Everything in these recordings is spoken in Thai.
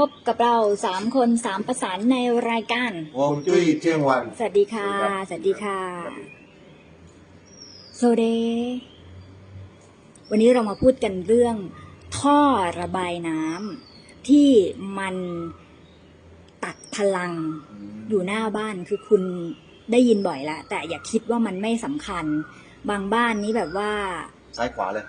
พบกับเราสามคนสามประสานในรายการฮวงจุ้ยเที่ยงวัน สวัสดีค่ะ สวัสดีค่ะ โซเด วันนี้เรามาพูดกันเรื่อง ท่อระบายน้ำที่มันตัดพลังอยู่หน้าบ้านคือคุณได้ยินบ่อยแล้วแต่อย่าคิดว่ามันไม่สำคัญ บางบ้านนี้แบบว่า ซ้ายขวาเลย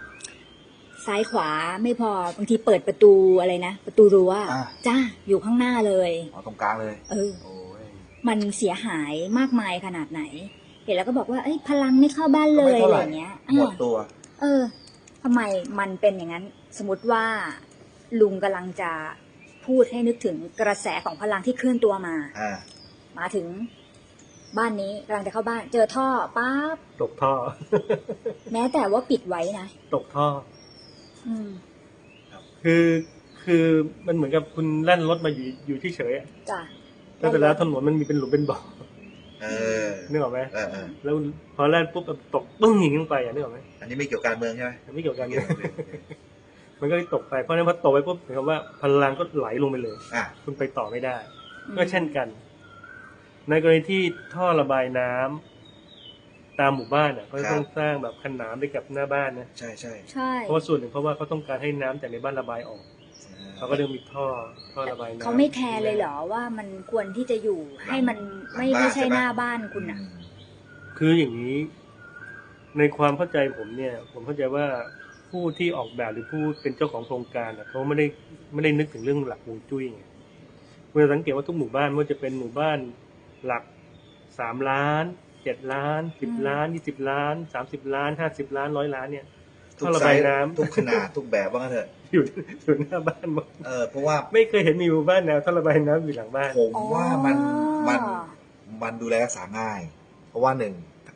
ซ้ายขวาไม่พอบางทีเปิดประตูอะไรนะ ประตูรั้วอ่า จ้าอยู่ข้างหน้าเลย อ๋อตรงกลางเลย เออ โอ้ยมันเสียหายมากมายขนาดไหน เห็นแล้วก็บอกว่าเอ้ยพลังไม่เข้าบ้านเลยไม่อะท่าไรหเงี้ยหมดอะตัว เออทำไมมันเป็นอย่างนั้น สมมติว่าลุงกำลังจะพูดให้นึกถึงกระแสของพลังที่เคลื่อนตัวมา อ่า มาถึงบ้านนี้กำลังจะเข้าบ้าน เจอท่อปั๊บตกท่อ แม้แต่ว่าปิดไว้นะ ตกท่อ อืมคือคือมันเหมือนกับคุณแล่นรถมาอยู่อยู่ที่เฉยๆอะจ้ะแล้วแต่แล้วถนนมันมีเป็นหลุมเป็นบ่อเออนึกออกไหมเออเออแล้วพอแล่นปุ๊บแบบตกปึ้งอย่างนี้ลงไปอะนึกออกไหมอันนี้ไม่เกี่ยวกับการเมืองใช่ไหมไม่เกี่ยวกันเนี่ยมันก็เลยตกไปเพราะฉะนั้นพอตกไปปุ๊บเหมือนกับว่าพลังก็ไหลลงไปเลย อะคุณไปต่อไม่ได้อืมก็เช่นกัน ในกรณีที่ท่อระบายน้ำ ตามหมู่บ้านอะเขาจะต้องสร้างแบบขนานไปกับหน้าบ้านนะใช่ใช่ใช่เพราะว่าส่วนหนึ่งเพราะว่าเขาต้องการให้น้ำจากในบ้านระบายออกเขาก็เลยมีท่อท่อระบายน้ำเขาไม่แคร์เลยเหรอว่ามันควรที่จะอยู่ให้มันไม่ไม่ใช่หน้าบ้านคุณอะ คืออย่างนี้ ในความเข้าใจผมเนี่ย ผมเข้าใจว่าผู้ที่ออกแบบหรือผู้เป็นเจ้าของโครงการน่ะเขาไม่ได้ไม่ได้นึกถึงเรื่องหลักฮวงจุ้ยไงเมื่อสังเกตว่าทุกหมู่บ้านไม่ว่าจะเป็นหมู่บ้านหลักสามล้าน เจ็ดล้านสิบอืมล้านยี่สิบล้านสามสิบล้านห้าสิบล้านร้อยล้านเนี่ยทุกท่อระไซบายส์น้ำทุกขนาดทุกแบบว่างั้นเถอะอยู่อยู่หน้าบ้านหมดเออเพราะว่าไม่เคยเห็นมีหมู่บ้านแนวท่อระบายน้ำอยู่หลังบ้านผมว่ามันอ๋อมันมันดูแลรักษาง่าย เพราะว่าหนึ่ง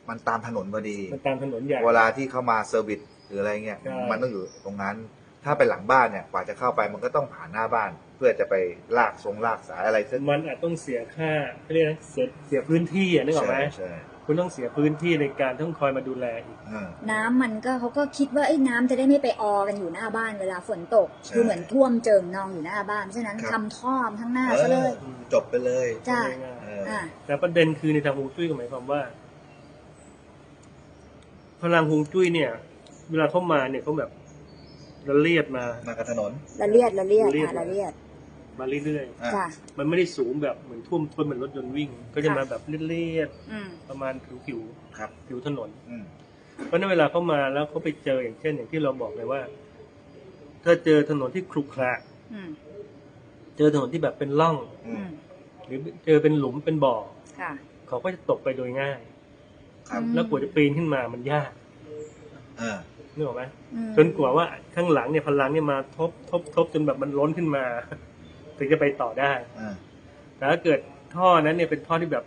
มันตามถนนพอดีมันตามถนนใหญ่เวลาที่เข้ามาเซอร์วิสหรืออะไรเงี้ยใช่มันต้องอยู่ตรงนั้น ถ้าเป็นหลังบ้านเนี่ยกว่าจะเข้าไปมันก็ต้องผ่านหน้าบ้าน เพื่อจะไปลากทรงลากสายอะไรซึ่งมันอาจต้องเสียค่าเขาเรียกนะเสียเสียพื้นที่อะนึกออกไหมใช่ใช่ คุณต้องเสียพื้นที่ในการต้องคอยมาดูแลอีกเออน้ำมันก็เขาก็คิดว่าไอ้ยน้ำจะได้ไม่ไปออกันอยู่หน้าบ้านเวลาฝนตก ใช่คือเหมือนท่วมเจิงนองอยู่หน้าบ้านเพราะฉะนั้นครับ ทำท่อมทั้งหน้าเอซะเลยอจบไปเลยจ้ะ ง่ายเอออะๆแต่ประเด็นคือในทางฮวงจุ้ยก็หมายความว่า พลังฮวงจุ้ยเนี่ย เวลาเขามาเนี่ยเขาแบบละเลียดมา มากับถนนละเลียดละเลียดละเลียด อะละเลียด มาเรื่อยอะจ้ะๆมันไม่ได้สูงแบบเหมือนท่วมท้นเหมือนรถยนต์วิ่ง ก็จะค่ะ มาแบบเลียดอืม ๆประมาณผิวผิวครับผิวถนน อืม เพราะฉะนั้นเวลาเขามาแล้วเขาไปเจออย่างเช่น อย่างที่เราบอกเลยว่า ถ้าเจอถนนที่ครุขระอืม เจอถนนที่แบบเป็นร่อง อือืม ม หรือเจอเป็นหลุมเป็นบ่อค่ะ เขาก็จะตกไปโดยง่าย ครับ อืม แล้วกว่าจะปีนขึ้นมามันยากอ่านึกออกไหมอืมจนกว่าว่าข้างหลังเนี่ยพลังเนี่ยมาทบทบทบจนแบบมันล้นขึ้นมา ถึงจะไปต่อได้อ่าแต่ถ้าเกิดท่อนั้นเนี่ยเป็นท่อที่แบบ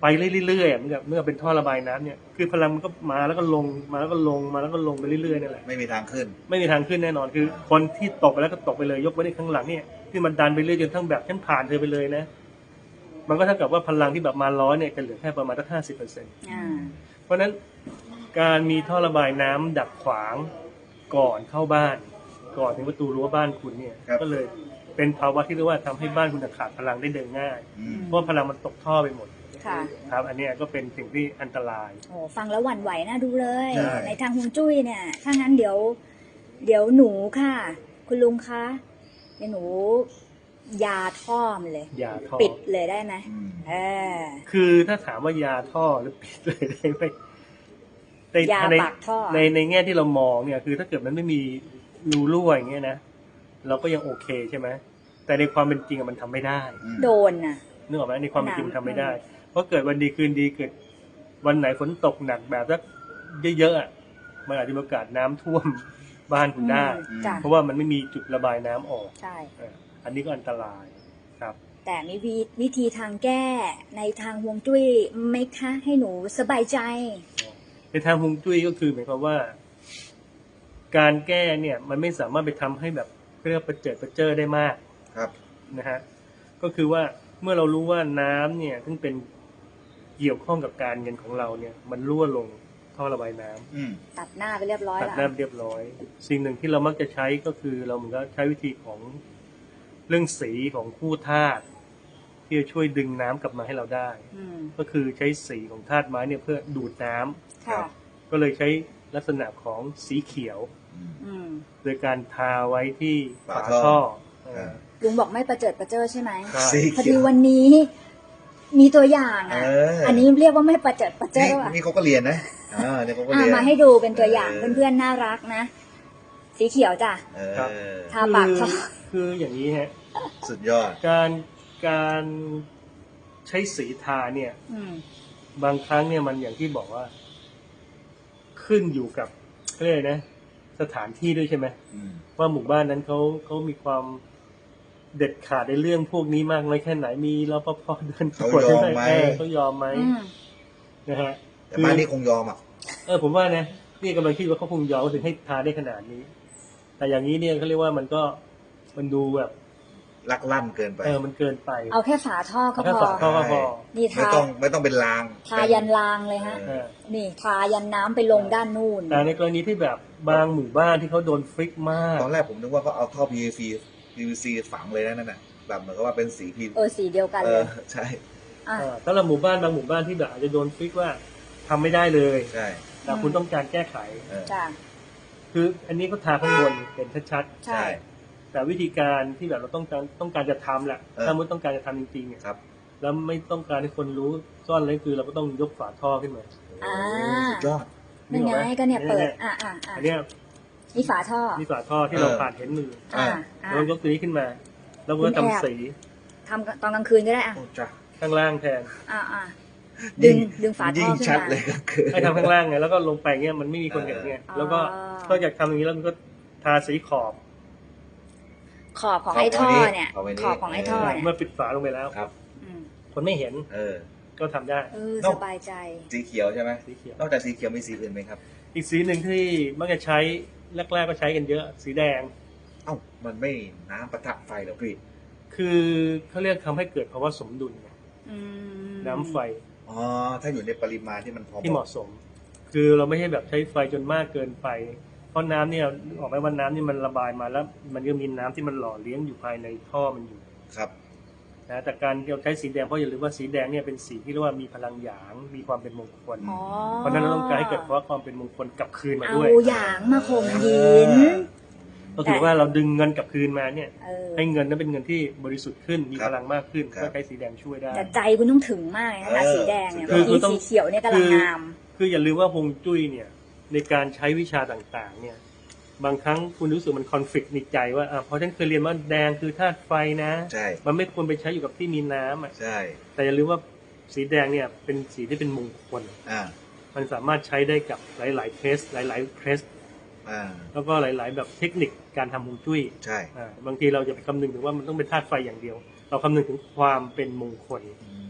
ไปเรื่อยๆอะเหมือนกับเมื่อเป็นท่อระบายน้ำเนี่ยคือพลังมันก็มาแล้วก็ลงมาแล้วก็ลงมาแล้วก็ลงไปเรื่อยๆนั่นแหละไม่มีทางขึ้น ไม่มีทางขึ้นแน่นอนคือ คนที่ตกไปแล้วก็ตกไปเลยยกไว้ในข้างหลังเนี่ยที่มันดันไปเรื่อยจนทั้งแบบฉันผ่านเธอไปเลยนะ มันก็เท่ากับว่าพลังที่แบบมาร้อยเนี่ยจะเหลือแค่ประมาณสักห้าสิบเปอร์เซ็นต์อ่าเพราะฉะนั้นการมีท่อระบายน้ำดักขวางก่อนเข้าบ้าน ก่อนถึงประตูรั้วบ้านคุณเนี่ย ครับ ก็เลย เป็นภาวะที่เรียกว่าทำให้บ้านคุณขาดพลังได้เดินง่าย อืม เพราะว่าพลังมันตกท่อไปหมดค่ะ ครับ อันเนี้ยก็เป็นสิ่งที่อันตราย โอ้ฟังแล้วหวั่นไหวน่าดูเลย ใช่ ในทางฮวงจุ้ยเนี่ย ถ้างั้นเดี๋ยว เดี๋ยวหนูค่ะ คุณลุงคะเดี๋ยวหนู ยาท่อมนเลย ยาท่อ ปิดเลยได้ไหมอืม เออ คือถ้าถามว่ายาท่อหรือปิดเลยได้ไหมในยาในปากท่อ ในในแง่ที่เรามองเนี่ย คือถ้าเกิดมันไม่มีรูรั่วอย่างเงี้ยนะเราก็ยังโอเคใช่ไหม แต่ในความเป็นจริงอะมันทำไม่ได้อืมโดนน่ะ นึกออกไหมในความเป็นจริงมันหนักทำไม่ได้ เพราะเกิดวันดีคืนดีเกิด วันไหนฝนตกหนักแบบสักเยอะๆอะมันอาจจะมีโอกาสน้ำท่วมบ้านคุณได้ อืม จ้ะเพราะว่ามันไม่มีจุดระบายน้ำออก ใช่เอออันนี้ก็อันตรายครับ แต่มีวิวิธีทางแก้ในทางฮวงจุ้ยไหมคะให้หนูสบายใจ ในทางฮวงจุ้ยก็คือหมายความว่า การแก้เนี่ย มันไม่สามารถไปทำให้แบบเรียกว่าประเจิดประเจอได้มาก ครับนะฮะก็คือว่าเมื่อเรารู้ว่าน้ำเนี่ยซึ่งเป็นเกี่ยวข้องกับการเงินของเราเนี่ย มันรั่วลงท่อระบายน้ำอืมตัดหน้าไปเรียบร้อยตัดแล้วน้ำเรียบร้อย สิ่งหนึ่งที่เรามักจะใช้ก็คือเราเหมือนก็ใช้วิธีของเรื่องสีของคู่ธาตุที่จะช่วยดึงน้ำกลับมาให้เราได้อืมก็คือใช้สีของธาตุไม้เนี่ยเพื่อดูดน้ำค่ะก็เลยใช้ลักษณะของสีเขียวอืมอืมโดยการทาไว้ที่ฝาฝาท่อท่อเอออ่า ลุงบอกไม่ประเจิดประเจิอใช่ไหมใช่ สีพอเขีดียว วันนี้มีตัวอย่างเออะออั นนี้เรียกว่าไม่ประเจิดประเจินี่ออะนี่เขาก็เรียนนะอ่าเนี่ยเขาก็อะเรียนมาให้ดูเป็นตัวอย่างเออเพื่อนๆน่ารักนะ สีเขียวจ้ะเอครับอทาปากคืท่ออคืออย่างนี้ฮะ สุดยอด การการใช้สีทาเนี่ย อืม บางครั้งเนี่ยมันอย่างที่บอกว่า ขึ้นอยู่กับเขาเรียกอะไรนะ สถานที่ด้วยใช่ไหม อืม ว่าหมู่บ้านนั้นเขาเขามีความ เด็ดขาดในเรื่องพวกนี้มากน้อยแค่ไหนมีรปภเดินตรวจเขายอมไหมเออเขายอมไหมอืมนะฮะแต่บ้านนี้คงยอมอะเออผมว่านะนี่กำลังคิดว่าเขาคงยอมถึงให้ทาได้ขนาดนี้ แต่อย่างนี้เนี่ยเขาเรียกว่ามันก็มันดูแบบลักลั่นเกินไปเออมันเกินไป เอาแค่ฝาท่อก็แค่พอฝาท่อก็พอนี่ไม่ทาต้องไม่ต้องเป็นราง ทายันรางเลยฮะเออนี่ทายันน้ำไปลงด้านนู่นแต่ในกรณีที่แบบบางหมู่บ้านที่เขาโดนฟิกมาก ตอนแรกผมนึกว่าเขาเอาท่อ PVC PVC ฝังเลยนะนั่นน่ะแบบเหมือนกับว่าเป็นสีพีเออสีเดียวกันเอเลอยใช่อะเออสำหรับหมู่บ้านบางหมู่บ้านที่แบบอาจจะโดนฟิกว่าทำไม่ได้เลย ใช่แต่คุณต้องการแก้ไข เออจ้ะคืออันนี้เขาทาข้างบนเห็นชัดใช่ ๆ แต่วิธีการที่แบบเราต้องการต้องการจะทำแหละ เออ ถ้ามุดต้องการจะทำจริงๆเนี่ยครับแล้วไม่ต้องการให้คนรู้ซ่อนเลยคือเราก็ต้องยกฝาท่อขึ้นมา อ่า สุดยอดนั่นไงก็เนี่ยเปิด อะอะอะอันเนี้ย นี่ฝาท่อ มีฝาท่อที่เราเออผ่านเห็นมืออะอะเรายกตัวนี้ขึ้นมา แล้วก็คุณแอบทำสีทำตอนกลางคืนก็ได้อะโอ้จ้ะข้างล่างแทน อะอะดึงดึงฝาท่อยิ่งขึ้นชัดมาเลยก็คือ ให้ทำข้างล่างไงแล้วก็ลงไปเงี้ยมันไม่มีคนเห็นไงอ๋อแล้วก็นอกจากทำอย่างนี้แล้วมันก็ทาสีขอบขอบของไอ้ท่อเนี่ย ขอบไว้นี่ขอบของไอ้ท่อเนี่ยเมื่อปิดฝาลงไปแล้ว ครับ อืมคนไม่เห็น เออ ก็ทำได้ เออนอกสบายใจ สีเขียวใช่ไหมสีเขียว นอกจากสีเขียวมีสีอื่นไหมครับ อีกสีหนึ่งที่มักจะใช้แรกๆก็ใช้กันเยอะ สีแดง เอ้ามันไม่น้ำปะทะไฟเหรอพี่คือเขาเรียกทำให้เกิดภาวะสมดุลไงอืมน้ำไฟอ๋อถ้าอยู่ในปริมาณที่มันพอที่เหมาะสม คือเราไม่ใช่แบบใช้ไฟจนมากเกินไป เพราะน้ำเนี่ยออกไหมว่าน้ำนี่มันระบายมาแล้ว มันก็มีน้ำที่มันหล่อเลี้ยงอยู่ภายในท่อมันอยู่ ครับ นะแต่การที่เราใช้สีแดงเพราะอย่าลืมว่าสีแดงเนี่ยเป็นสีที่เรียกว่ามีพลังหยางมีความเป็นมงคลอ๋อ เพราะฉะนั้นเราต้องการให้เกิดภาวะความเป็นมงคลกลับคืนมาเอาด้วย หยางมาข่มยิน ก็ถือว่าเราดึงเงินกลับคืนมาเนี่ย เออ ให้เงินนั้นเป็นเงินที่บริสุทธิ์ขึ้นมีครับพลังมากขึ้นครับก็ใช้สีแดงช่วยได้ แต่ใจคุณต้องถึงมากเลยนะ เออ สีแดงเนี่ยคือเมื่อคือต้กี้อง สีเขียวเนี่ยกำลังงาม คืออย่าลืมว่าฮวงจุ้ยเนี่ยในการใช้วิชาต่างๆเนี่ย บางครั้งคุณรู้สึกมันคอนฟ lict ในใจว่าอะเพราะฉันเคยเรียนว่าแดงคือธาตุไฟนะ ใช่ มันไม่ควรไปใช้อยู่กับที่มีน้ำอะใช่ แต่อย่าลืมว่าสีแดงเนี่ยเป็นสีที่เป็นมงคล อ่า มันสามารถใช้ได้กับหลาย ๆ เคสหลาย ๆ เคส อ่า แล้วก็หลาย ๆ แบบเทคนิคการทำฮวงจุ้ยใช่อ่าบางทีเราจะไปคำนึงถึงว่ามันต้องเป็นธาตุไฟอย่างเดียว เราคำนึงถึงความเป็นมงคล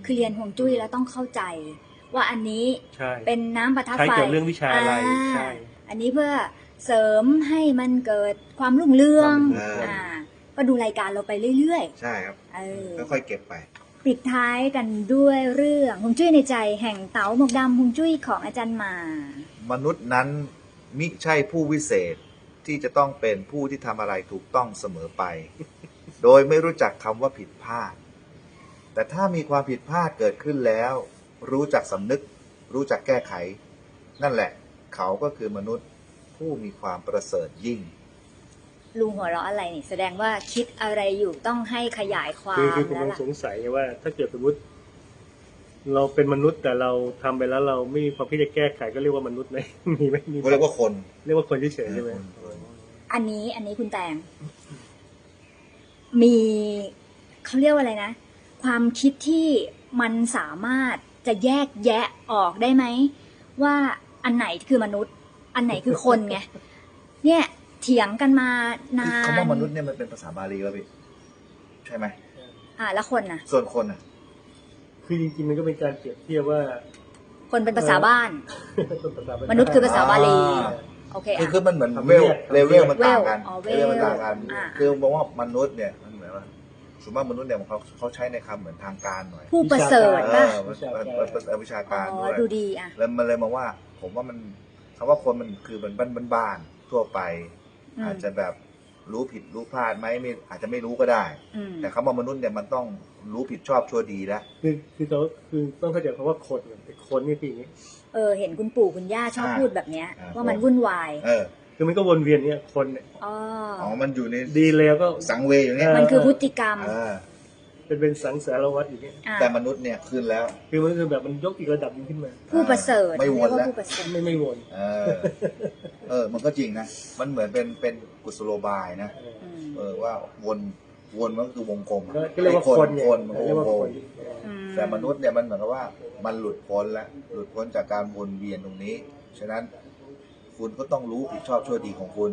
คือเรียนห่วงจุ้ยแล้วต้องเข้าใจ ว่าอันนี้ใช่ เป็นน้ำประทัดใช้ไฟเกี่ยวเรื่องวิชาอะไร อ่าใช่ อันนี้เพื่อ เสริมให้มันเกิดความรุ่งเรืองความรุ่งเรือง อ่าก็ดูรายการเราไปเรื่อยใช่ครับ ๆเออค่อยๆเก็บไป ปิดท้ายกันด้วยเรื่องฮวงจุ้ยในใจแห่งเต๋าหมวกดำฮวงจุ้ยของอาจารย์หมา มนุษย์นั้นมิใช่ผู้วิเศษที่จะต้องเป็นผู้ที่ทำอะไรถูกต้องเสมอไป โดยไม่รู้จักคำว่าผิดพลาด แต่ถ้ามีความผิดพลาดเกิดขึ้นแล้ว รู้จักสำนึก รู้จักแก้ไข นั่นแหละ เขาก็คือมนุษย์ ผู้มีความประเสริฐยิ่ง ลุงหัวเราะอะไรนี่แสดงว่าคิดอะไรอยู่ต้องให้ขยายความคือคือผมแล้วกำลังล่ะสงสัยว่า ถ้าเกิดสมมติเราเป็นมนุษย์แต่เราทำไปแล้วเราไม่มีความคิดจะแก้ไขก็เรียกว่ามนุษย์ไหมมีไหมมีไหมเขาเรียกว่าคน เรียกว่าคนเฉยๆใช่ไหมคนอันนี้อันนี้คุณแตงมีเขาเรียกว่าอะไรนะ ความคิดที่มันสามารถจะแยกแยะออกได้ไหม ว่าอันไหนคือมนุษย์ อันไหนคือคนไง เนี่ยเถียงกันมานานคำว่ามนุษย์เนี่ยมันเป็นภาษาบาลีป่ะพี่ใช่ไหมอ่าแล้วคนน่ะ ส่วนคนอะ คือจริงๆมันก็เป็นการเปรียบเทียบว่า คนเป็นภาษาบ้านภาษาบาลีมนุษย์คือภาษาบาลีอ่าโอเคคืออะคือมันเหมือนทำเวลเรียกเลเวลมันต่างกันเวลอ๋อเวลเลเวลมันต่างกันอ่าคือมองว่ามนุษย์เนี่ยมันเหมือนว่าส่วนมากมนุษย์เนี่ยเขาเขาใช้ในคำเหมือนทางการหน่อย ผู้ประเสริฐเอป่ะอมันมันมันเป็นวิชาอ๋การอด้วยดูดีอะแล้วมันเลยมองว่า ผมว่ามัน คำว่าคนมันคือมันบ้านบ้านๆทั่วไปอืมอาจจะแบบรู้ผิดรู้พลาดไหมไม่อาจจะไม่รู้ก็ได้อืมแต่คำว่ามนุษย์เนี่ยมันต้องรู้ผิดชอบชั่วดีแล้วคือคือเขาคือต้องเข้าใจคำว่าคนเนี่ยไอ้คนนี่คืออย่างนี้เออเห็นคุณปู่คุณย่าชอบอ่าพูดแบบเนี้ยอ่าว่ามันวุ่นวายเออคือมันก็วนเวียนเนี่ยคนเนี่ยอ๋ออ๋อมันอยู่ในดีแล้วก็สังเวยอยู่เนี่ยมันคือพฤติกรรม เออเป็นเป็นสังสารวัตรอย่างเงี้ยอะแต่มนุษย์เนี่ยขึ้นแล้ว คือมันคือแบบมันยกอีกระดับหนึงขึ้นมาผู้ประเสริฐไม่วนเรียกแล้วว่าผู้ประเสริฐไม่ไม่วนเออ เออ มันก็จริงนะ มันเหมือนเป็นเป็นกุศโลบายนะ เอออืมเออว่าวนวนมันก็คือวงกลมอะก็เรียกว่าไอ้คนไงคนมันก็เรียวกงว่ากลคมนอืมแต่มนุษย์เนี่ยมันเหมือนกับว่ามันหลุดพ้นแล้วหลุดพ้นจากการวนเวียนตรงนี้ ฉะนั้น คุณก็ต้องรู้ผิดชอบชั่วดีของคุณ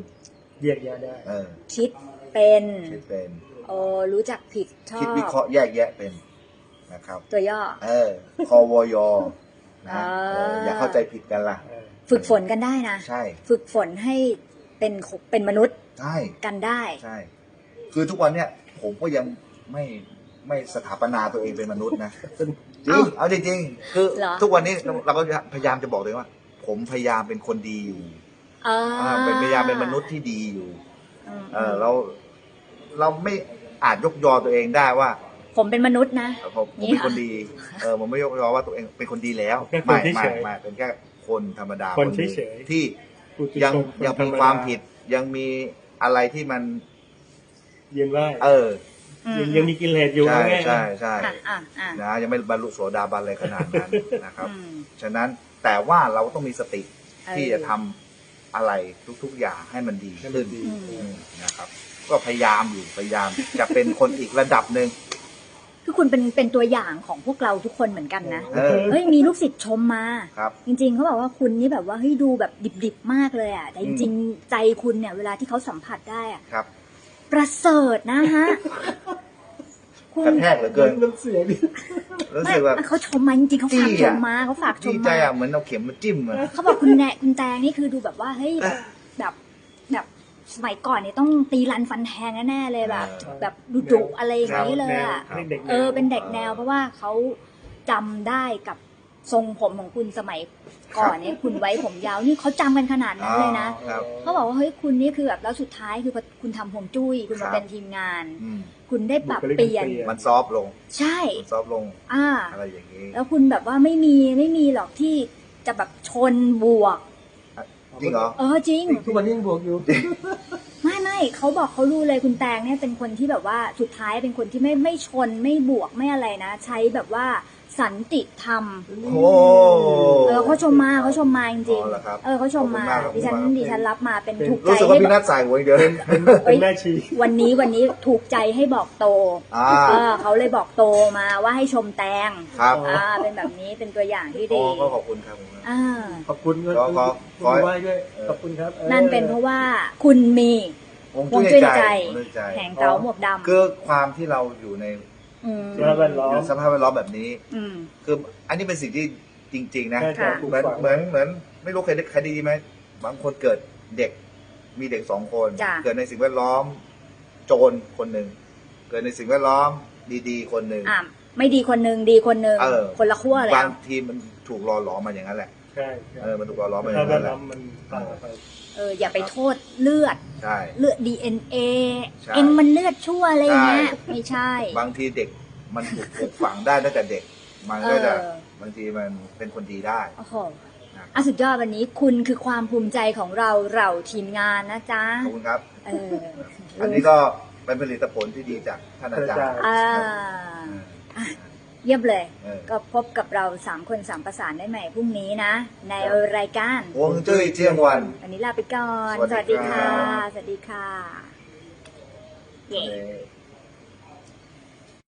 แยกแยะได้ เออคิดเป็น คิดเป็น โอ้รู้จักผิดชอคิดบวิเคราะห์แยกแยะเป็นนะครับ ตัวย่อ เออคอวยนะอ่า เอออย่าเข้าใจผิดกันล่ะเออฝึกฝนกันได้นะ ใช่ฝึกฝนให้เป็นเป็นมนุษย์ใช่กันได้ ใช่ คือทุกวันเนี่ยผมก็ยังไม่ไม่สถาปนาตัวเองเป็นมนุษย์นะจริงเอ้าเอาจริงๆคือเหรอ ทุกวันนี้เราเราก็พยายามจะบอกตัวเองว่า ผมพยายามเป็นคนดีอยู่อ่าอ่าเป็นพยายามเป็นมนุษย์ที่ดีอยู่อืมเออเราเราไม่ อาจยกยอตัวเองได้ว่า ผมเป็นมนุษย์นะเออผมผมเป็นคนดี เออผมไม่ยกยอว่าตัวเองเป็นคนดีแล้วแค่คนไม่เฉยๆไม่ไม่เป็นแค่คนธรรมดาคนหงเฉยๆ ที่ผู้ที่ยังชนยังธรมีรดความผิดยังมีอะไรที่มันเวียนว่ายเอออืมยังยังมีกิเลสอยู่ใช่ว่าง่ายๆใช่ใช่อะอะอะนะยังไม่บรรลุโสดาบันเลยขนาดนั้นนะครับ อืม ฉะนั้นแต่ว่าเราต้องมีสติเออที่จะทำอะไรทุกๆอย่างให้มันดีให้มัขึ้นนดี อืมอืมนะครับ ก็พยายามอยู่พยายาม จะเป็นคนอีกระดับหนึ่งคือคุณเป็นเป็นตัวอย่างของพวกเราทุกคนเหมือนกันนะเออ เฮ้ยมีลูกศิษย์ชมมา ครับ จริงๆเขาบอกว่าคุณนี่แบบว่าเฮ้ยดูแบบดิบๆมากเลยอะแต่จริงๆใจคุณเนี่ยเวลาที่เขาสัมผัสได้อะครับประเสริฐนะฮะคุณกระแทกเหลือเกินน้ำเสียดิรู้ไม่สึกแบบเขาชมมาจริงๆเขาฝากจี้ชอะ มมาเขาฝากชดีมใจมา อะเหมือนเอาเข็มมาจิ้มอะ เขาบอกคุณแนคุณแตงนี่คือดูแบบว่าเฮ้ยเออแบบแบบ สมัยก่อนเนี่ยต้องตีรันฟันแทงแน่ๆเลยแบบเออแบบดุดุๆอะไรอย่างนี้เลยอะแนวเด็กแนวเออเป็นเด็กแนวเพราะว่าเขาจำได้กับทรงผมของคุณสมัยก่อนเนี่ยคุณไว้ผมยาวนี่เขาจำกันขนาดนั้นเลยนะครับเขาบอกว่าเฮ้ยคุณนี่คือแบบแล้วสุดท้ายคือพอคุณทำฮวงจุ้ยคุณครัมาบเป็นทีมงานอืมคุณได้ปรับเปลี่ยนมันซอฟต์ลง ใช่มันซอฟต์ลงอ่าอะไรอย่างนี้แล้วคุณแบบว่าไม่มีไม่มีหรอกที่จะแบบชนบวก จริงเหรอ เออจริง ทุกวันนี้ยังบวกอยู่ ไม่ไม่เขาบอกเขารู้เลยคุณแตงเนี่ยเป็นคนที่แบบว่าสุดท้ายเป็นคนที่ไม่ไม่ชนไม่บวกไม่อะไรนะ ใช้แบบว่า สันติธรรม โอ้เออเขาชมมาเขาชมมาจริงอ๋อเหรอครับๆเออเขาชมมาขอบคุณมากครับดิฉันขอบคุณมากดิฉันรับมาเป็นเป็นถูกใจรู้สึกว่าให้พี่นัทใส่หัวอย่างเดียวเลยเป็นแม่ชีวันนี้วันนี้ถูกใจให้บอกโตอ่าเออเขาเลยบอกโตมาว่าให้ชมแตงครับอ่าเป็นแบบนี้เป็นตัวอย่างที่อ๋อดีก็ขอบคุณครับผมอ่าขอบคุณขอขอขอคุณไหว้ด้วยเออขอบคุณครับออนั่นเป็นเพราะว่าคุณมีผมวงช่จุ้วยยในใจใจผมช่วยใจแห่งเต๋าหมวกดำคือความที่เราอยู่ในอืม สภาพแวดล้ออม ยู่สภาพแวดล้อมแบบนี้ อืม คืออันนี้เป็นสิ่งที่จริง ๆ นะ ใช่ใช่ค่ะปลูกเหมือนฝังเหมือนเหมือนไม่รู้เคยได้เคยได้ยินไหมบางคนเกิดเด็กมีเด็กสองคน จ้ะ เกิดในสิ่งแวดล้อม โจรคนหนึ่งเกิดในสิ่งแวดล้อมดีๆ คนหนึ่ง อ่าไม่ดีคนหนึ่งดีคนหนึ่งเออ คนละขั้วเลยบางอะทีมันถูกหล่อหลอมมาอย่างนั้นแหละใช่ใช่เออมันถูกหล่อหลอมมาอสย่าภางพแวนั้นดแหล้อละมมันต่างกันไป เอออย่าไปโทษเลือด ใช่ เลือด DNA ใช่ เอ็งมันเลือดชั่วอะไรอย่างเงี้ยใช่ไม่ใช่ บางทีเด็กมันถูกปลูกฝังได้ตั้งแต่เด็ก มันเอก็อจะบางทีมันเป็นคนดีได้ โอ้โหนะอะสุดยอดวันนี้คุณคือความภูมิใจของเราเราทีมงานนะจ๊ะขอบคุณครับ เอออันนี้ก็เป็นผลิตผลที่ดีจากท่านอาจารย์ อ่าเออ เยี่ยมเลย เออ ก็พบกับเราสามคนสามประสานได้ใหม่พรุ่งนี้นะ ในรายการ ฮวงจุ้ยเที่ยงวัน วันนี้ลาไปก่อน สวัสดีค่ะครับสวัสดีค่ะเย้ เออ